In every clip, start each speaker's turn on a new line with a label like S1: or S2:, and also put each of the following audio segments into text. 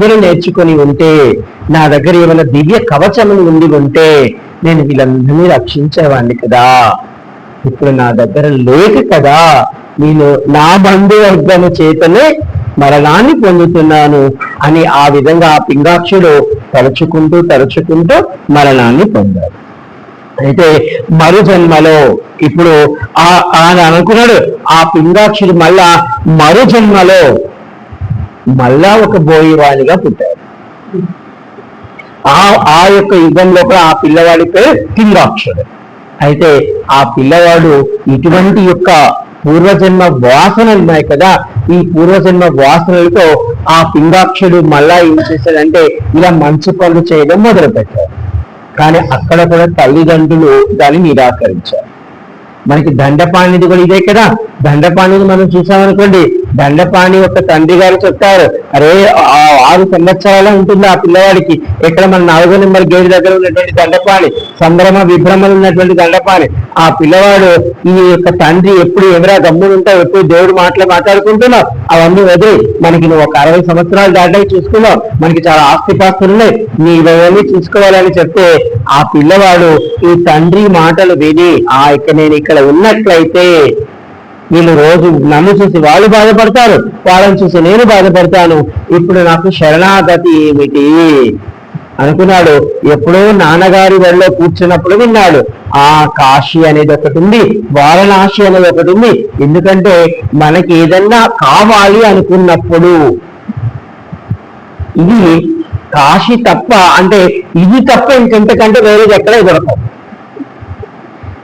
S1: విద్యను నేర్చుకొని ఉంటే నా దగ్గర ఏమైనా దివ్య కవచం ఉండి ఉంటే నేను వీళ్ళందరినీ రక్షించేవాడిని కదా. ఇప్పుడు నా దగ్గర లేక కదా. నేను నా బంధువర్గము చేతనే మరణాన్ని పొందుతున్నాను అని ఆ విధంగా ఆ పింగాక్షుడు తలుచుకుంటూ తలుచుకుంటూ మరణాన్ని పొందాడు. అయితే మరు జన్మలో ఇప్పుడు ఆ ఆయన అనుకున్నాడు ఆ పింగాక్షుడు మళ్ళా మరు జన్మలో మళ్ళా ఒక బోయివాడిగా పుట్టాడు ఆ ఆ యొక్క యుగంలో కూడా ఆ పిల్లవాడి పేరు పింగాక్షుడు అయితే ఆ పిల్లవాడు ఇటువంటి యొక్క పూర్వజన్మ వాసనలు ఉన్నాయి కదా ఈ పూర్వజన్మ వాసనలతో ఆ పింగాక్షుడు మళ్ళా ఏం చేశాడంటే ఇలా మంచి పనులు చేయడం మొదలుపెట్టాడు. కానీ అక్కడ కూడా తల్లిదండ్రులు దాన్ని నిరాకరించారు. మనకి దండపాణిది కూడా ఇదే కదా. దండపాణిది మనం చూసామనుకోండి దండపాణి యొక్క తండ్రి గారు చెప్తారు అరే ఆరు సంవత్సరాల ఉంటుంది ఆ పిల్లవాడికి. ఇక్కడ మన నాలుగో నెంబర్ గేట్ దగ్గర ఉన్నటువంటి దండపాణి సంభ్రమ విభ్రమలు ఉన్నటువంటి దండపాణి. ఆ పిల్లవాడు ఈ యొక్క తండ్రి ఎప్పుడు ఎవరా గమ్ములు ఉంటావు ఎప్పుడు దేవుడు మాటలు మాట్లాడుకుంటున్నావు? అవన్నీ వదిలి. మనకి నువ్వు ఒక అరవై సంవత్సరాలు దాటాయి చూసుకున్నావు. మనకి చాలా ఆస్తిపాస్తులు ఉన్నాయి. నీ ఇవన్నీ చూసుకోవాలని చెప్తే ఆ పిల్లవాడు ఈ తండ్రి మాటలు విని ఆ ఇక నేను ఇక్కడ ఉన్నట్లయితే వీళ్ళు రోజు నన్ను చూసి వాళ్ళు బాధపడతారు వాళ్ళని చూసి నేను బాధపడతాను. ఇప్పుడు నాకు శరణాగతి ఏమిటి? అనుకున్నాడు. ఎప్పుడో నాన్నగారి వల్ల కూర్చున్నప్పుడు విన్నాడు. ఆ కాశీ అనేది ఒకటి ఉంది వారణాసి అనేది ఒకటి ఉంది. ఎందుకంటే మనకి ఏదన్నా కావాలి అనుకున్నప్పుడు ఇది కాశీ తప్ప అంటే ఇది తప్ప ఇంకెంతకంటే వేరేది ఎక్కడ దొరకదు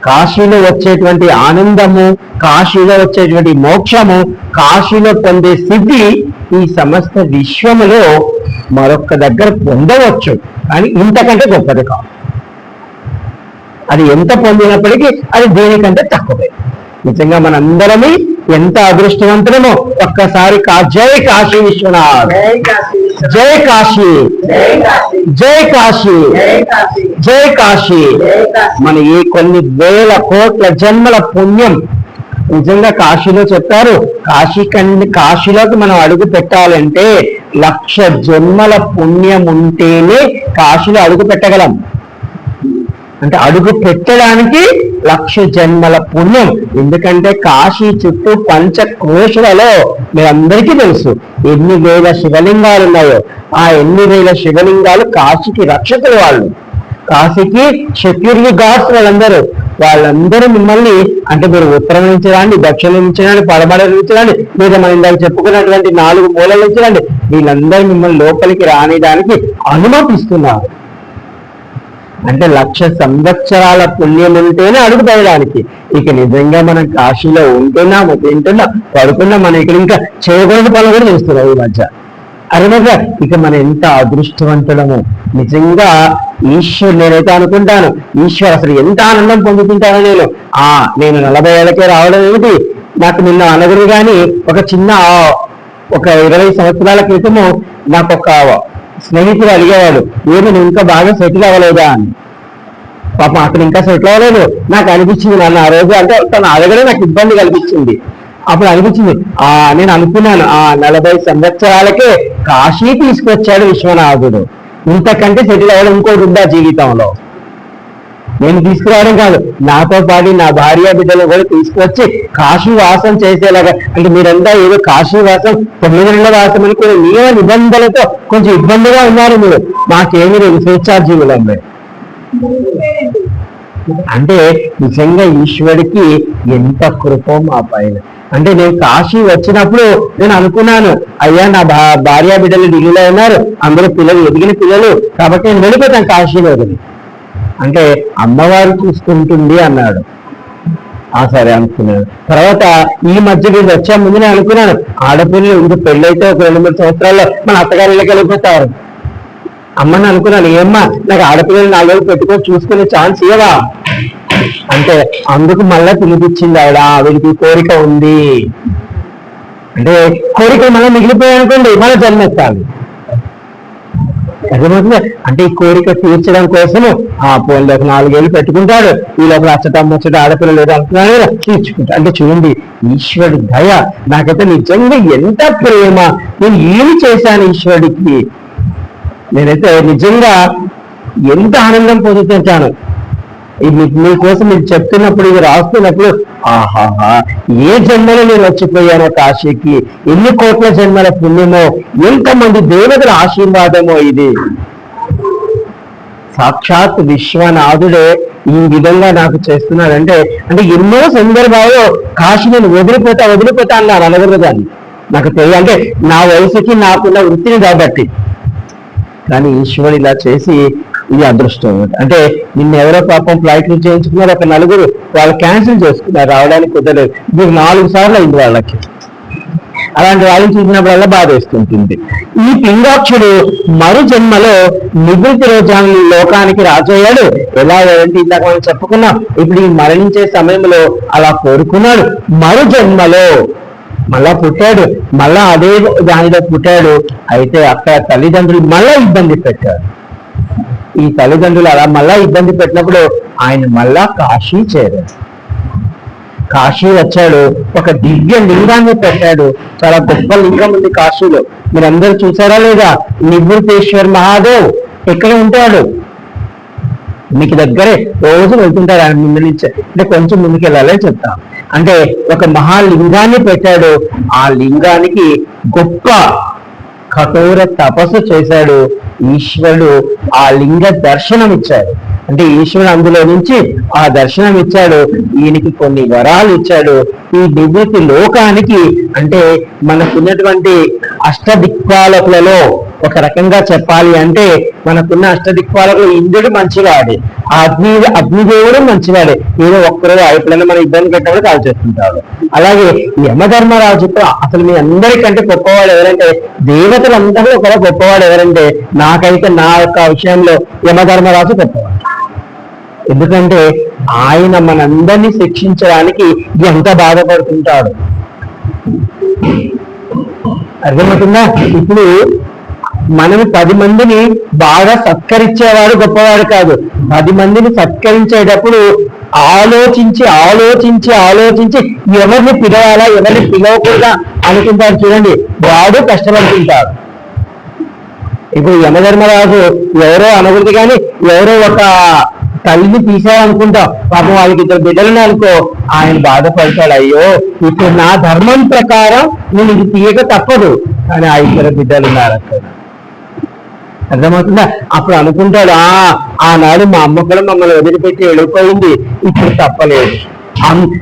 S1: కాశీలో వచ్చేటువంటి ఆనందము కాశీలో వచ్చేటువంటి మోక్షము కాశీలో పొందే సిద్ధి ఈ సమస్త విశ్వములో మరొక్క దగ్గర పొందవచ్చు. కానీ ఇంతకంటే గొప్పది కాదు. అది ఎంత పొందినప్పటికీ అది దేనికంటే తక్కువే. నిజంగా మనందరమే ఎంత అదృష్టవంతులమో ఒక్కసారి కా జై కాశీ విశ్వనాథ్.
S2: జై కాశీ
S1: జై కాశీ.
S2: జై కాశీ.
S1: జై కాశీ.
S2: జై కాశీ.
S1: జై కాశీ.
S2: జై కాశీ.
S1: మన ఈ కొన్ని వేల కోట్ల జన్మల పుణ్యం నిజంగా కాశీలో చెప్పారు. కాశీ కండి కాశీలోకి మనం అడుగు పెట్టాలంటే లక్ష జన్మల పుణ్యం ఉంటేనే కాశీలో అడుగు పెట్టగలం. అంటే అడుగు పెట్టడానికి లక్ష జన్మల పుణ్యం. ఎందుకంటే కాశీ చుట్టూ పంచ కోశలలో మీరందరికీ తెలుసు ఎన్ని వేల శివలింగాలు ఉన్నాయో ఆ ఎన్ని వేల శివలింగాలు కాశీకి రక్షకులు వాళ్ళు. కాశీకి సెక్యూరిటీ గార్డ్స్ వాళ్ళందరూ. వాళ్ళందరూ మిమ్మల్ని అంటే మీరు ఉత్తరం నుంచి రండి దక్షిణ నుంచి రండి పడమర నుంచి రండి లేదా మనం ఇందాక చెప్పుకున్నటువంటి నాలుగు మూలల నుంచి రండి. వీళ్ళందరూ మిమ్మల్ని లోపలికి రానిడానికి అనుమతిస్తున్నారు. అంటే లక్ష సంవత్సరాల పుణ్యం ఉంటేనే అడుగు పెట్టడానికి ఇక నిజంగా మనం కాశీలో ఉంటున్నాము తింటున్నాం పడుకున్నాం మనం ఇక్కడ ఇంకా చేయకూడదు పనులు కూడా చేస్తున్నాం ఈ మధ్య. అరే ఇక మనం ఎంత అదృష్టవంతులము. నిజంగా ఈశ్వర్ నేనైతే అనుకుంటాను ఈశ్వర్ అసలు ఎంత ఆనందం పొందుతుంటానో నేను. ఆ నేను నలభై ఏళ్ళకే రావడం ఏమిటి? నాకు నిన్న అనగురు కానీ ఒక చిన్న ఒక ఇరవై సంవత్సరాల క్రితము నాకు ఒక స్నేహితుడు అడిగేవాడు ఏమి నువ్వు ఇంకా బాగా సెటిల్ అవ్వలేదా? అని. పాపం అక్కడ ఇంకా సెటిల్ అవ్వలేదు. నాకు అనిపించింది నన్ను ఆ రోజు అంటే తను అడగడే నాకు ఇబ్బంది కల్పించింది అప్పుడు అనిపించింది ఆ నేను అనుకున్నాను ఆ నలభై సంవత్సరాలకే కాశీ తీసుకొచ్చాడు విశ్వనాథుడు. ఇంతకంటే సెటిల్ అవ్వడం ఇంకోటి ఉందా జీవితంలో? నేను తీసుకురావడం కాదు. నాతో పాటు నా భార్య బిడ్డలు కూడా తీసుకువచ్చి కాశీ వాసం చేసేలాగా. అంటే మీరంతా ఏదో కాశీ వాసం తొమ్మిది నెలల వాసం అని కొన్ని నియమ నిబంధనలతో కొంచెం ఇబ్బందిగా ఉన్నారు మీరు. మాకేమి లేదు స్వేచ్ఛాజీవులం అమ్మాయి అంటే నిజంగా ఈశ్వరుడికి ఎంత కృపం మా పైన. అంటే నేను కాశీ వచ్చినప్పుడు నేను అనుకున్నాను అయ్యా నా భా భార్య బిడ్డలు ఢిల్లీలో ఉన్నారు. అందరూ పిల్లలు ఎదిగిన పిల్లలు కాబట్టి నేను వెళ్ళిపోతాను కాశీలో వదిలి. అంటే అమ్మవారు చూసుకుంటుంది అన్నాడు. ఆ సరే అనుకున్నాను తర్వాత ఈ మధ్య నేను వచ్చే ముందు నేను అనుకున్నాను ఆడపిల్లలు ఇంక పెళ్ళైతే ఒక రెండు మూడు సంవత్సరాల్లో మన అత్తగారి ఇళ్ళకి వెళ్ళిపోతారు. అమ్మని అనుకున్నాను ఏమ్మా నాకు ఆడపిల్లలు నాలుగు పెట్టుకొని చూసుకునే ఛాన్స్ ఇవ్వవా? అంటే అందుకు మళ్ళా పిలిపించింది ఆవిడ ఆవిడికి కోరిక ఉంది. అంటే కోరిక మళ్ళీ మిగిలిపోయాయి అనుకోండి మళ్ళీ జన్మెత్తాలి అర్థమవుతుంది? అంటే ఈ కోరిక తీర్చడం కోసము ఆ పోన్లో ఒక నాలుగేళ్ళు పెట్టుకుంటాడు. ఈ లోపల అచ్చట ముచ్చట ఆడపిల్లలు లేదు అనుకున్నాడు తీర్చుకుంటాడు అంటే చూడండి ఈశ్వరుడి దయ నాకైతే నిజంగా ఎంత ప్రేమ. నేను ఏమి చేశాను ఈశ్వరుడికి? నేనైతే నిజంగా ఎంత ఆనందం పొందుతుంటాను? మీకోసం మీరు చెప్తున్నప్పుడు ఇది రాస్తున్నప్పుడు ఆహాహా ఏ జన్మలో నేను వచ్చిపోయాను కాశీకి? ఎన్ని కోట్ల జన్మల పుణ్యమో? ఎంతమంది దేవతల ఆశీర్వాదమో ఇది? సాక్షాత్ విశ్వనాథుడే ఈ విధంగా నాకు చేస్తున్నాడంటే అంటే ఎన్నో సందర్భాల్లో కాశీ నేను వదిలిపోతా వదిలిపోతా అన్నారు అనగరు దాన్ని. నాకు తెలియ అంటే నా వయసుకి నాకున్న వృత్తిని కాబట్టి. కానీ ఈశ్వరుడు ఇలా చేసి ఇది అదృష్టం అంటే నిన్న ఎవరో పాపం ఫ్లైట్లు చేయించుకున్నారు ఒక నలుగురు వాళ్ళు క్యాన్సిల్ చేసుకున్నారు రావడానికి కుదరలేదు. మీరు నాలుగు సార్లు అయింది వాళ్ళకి. అలాంటి వాళ్ళని చూసినప్పుడల్లా బాధ వేస్తుంటుంది ఈ పింగాక్షుడు మరు జన్మలో నివృత్తి రోజాన్ని లోకానికి రాజయ్యాడు. ఎలా అంటే ఇందాక మనం చెప్పుకున్నాం. ఇప్పుడు ఈ మరణించే సమయంలో అలా కోరుకున్నాడు. మరు జన్మలో మళ్ళా పుట్టాడు. మళ్ళా అదే దానిలో పుట్టాడు. అయితే అక్కడ తల్లిదండ్రులు మళ్ళా ఇబ్బంది పెట్టాడు ఈ తల్లిదండ్రులు అలా మళ్ళా ఇబ్బంది పెట్టినప్పుడు ఆయన మళ్ళా కాశీ చేరాడు. కాశీ వచ్చాడు. ఒక దివ్య లింగాన్ని పెట్టాడు. చాలా గొప్ప లింగం ఉంది కాశీలో. మీరందరూ చూసారా లేదా? నివృతేశ్వర్ మహాదేవ్ ఎక్కడ ఉంటాడు? మీకు దగ్గరే. రోజు వెళ్తుంటారు ఆయన ముందు నుంచి. అంటే కొంచెం ముందుకు వెళ్ళాలని చెప్తాం. అంటే ఒక మహాలింగాన్ని పెట్టాడు. ఆ లింగానికి గొప్ప కఠోర తపస్సు చేశాడు. ఈశ్వరుడు ఆ లింగ దర్శనం ఇచ్చాడు అంటే ఈశ్వరుడు అందులో నుంచి ఆ దర్శనం ఇచ్చాడు ఈయనకి కొన్ని వరాలు ఇచ్చాడు. ఈ నివృత్తి లోకానికి అంటే మనకున్నటువంటి అష్టదిక్పాలకులలో ఒక రకంగా చెప్పాలి అంటే మనకున్న అష్టదిక్పాలకులు ఇంద్రుడు మంచివాడే. ఆ అగ్ని అగ్నిదేవుడు మంచివాడే. ఏదో ఒక్కరోజు ఎప్పుడైనా మన ఇబ్బంది పెట్టినప్పుడు కాల్ చేస్తుంటాడు అలాగే యమధర్మరాజు అసలు మీ అందరికంటే గొప్పవాడు ఎవరంటే దేవతలందరూ ఒకరు గొప్పవాడు ఎవరంటే నాకైతే నా యొక్క విషయంలో యమధర్మరాజు గొప్పవాడు. ఎందుకంటే ఆయన మనందరినీ శిక్షించడానికి ఎంత బాధపడుతుంటాడు. అర్థమవుతుందా? ఇప్పుడు మనం పది మందిని బాగా సత్కరించేవాడు గొప్పవాడు కాదు. పది మందిని సత్కరించేటప్పుడు ఆలోచించి ఆలోచించి ఆలోచించి ఎవరిని పిలవాలా ఎవరిని పిలవకూడదా అనుకుంటారు చూడండి. వాడు కష్టపడుతుంటాడు. ఇప్పుడు యమధర్మరాజు ఎవరో అనకూడదు కానీ ఎవరో ఒక తల్లిని తీసేయాలనుకుంటాం. పాపం వాళ్ళకి ఇద్దరు బిడ్డలని అనుకో. ఆయన బాధపడతాడు అయ్యో ఇప్పుడు నా ధర్మం ప్రకారం నేను ఇది తీయక తప్పదు. కానీ ఆ ఇద్దరు బిడ్డలు ఉన్నారు అక్కడ. అర్థమవుతుందా? అప్పుడు అనుకుంటాడు ఆ ఆనాడు మా అమ్మ కూడా మమ్మల్ని వదిలిపెట్టి వెళ్ళిపోయింది. ఇప్పుడు తప్పలేదు.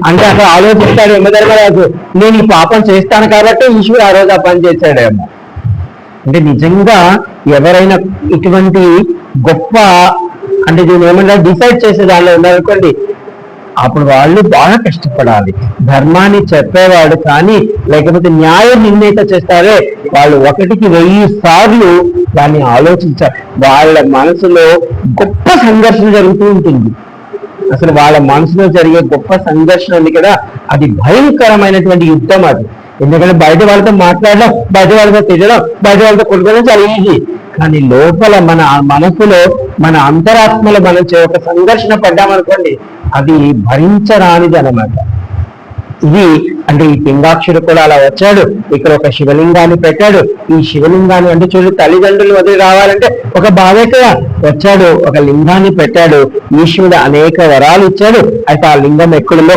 S1: అంటే అక్కడ ఆలోచిస్తాడు యమధర్మరాజు నేను ఈ పాపం చేస్తాను కాబట్టి ఈశ్వరు ఆ రోజు ఆ పని చేశాడేమో. అంటే నిజంగా ఎవరైనా ఇటువంటి గొప్ప అంటే దీన్ని ఏమన్నా డిసైడ్ చేసే దానిలో ఉన్నారనుకోండి అప్పుడు వాళ్ళు బాగా కష్టపడాలి. ధర్మాన్ని చెప్పేవాడు కానీ లేకపోతే న్యాయ నిర్ణయిత చేస్తారే వాళ్ళు ఒకటికి వెయ్యి సార్లు దాన్ని ఆలోచించారు వాళ్ళ మనసులో గొప్ప సంఘర్షణ జరుగుతూ ఉంటుంది. అసలు వాళ్ళ మనసులో జరిగే గొప్ప సంఘర్షణ ఉంది కదా అది భయంకరమైనటువంటి యుద్ధం అది. ఎందుకంటే బయట వాళ్ళతో మాట్లాడడం బయట వాళ్ళతో తిరగడం బయట వాళ్ళతో కొట్టుకోవడం చాలా ఈజీ కానీ లోపల మన మనసులో మన అంతరాత్మలో మనం ఒక సంఘర్షణ పడ్డామనుకోండి అది భరించరానిది అన్నమాట ఇది అంటే ఈ పింగాక్షుడు కూడా అలా వచ్చాడు. ఇక్కడ ఒక శివలింగాన్ని పెట్టాడు. ఈ శివలింగాన్ని అంటే చూడు తల్లిదండ్రులు వదిలి రావాలంటే ఒక బాధే కదా వచ్చాడు ఒక లింగాన్ని పెట్టాడు. ఈశ్వరుడు అనేక వరాలు ఇచ్చాడు. అయితే ఆ లింగం ఎక్కడిలో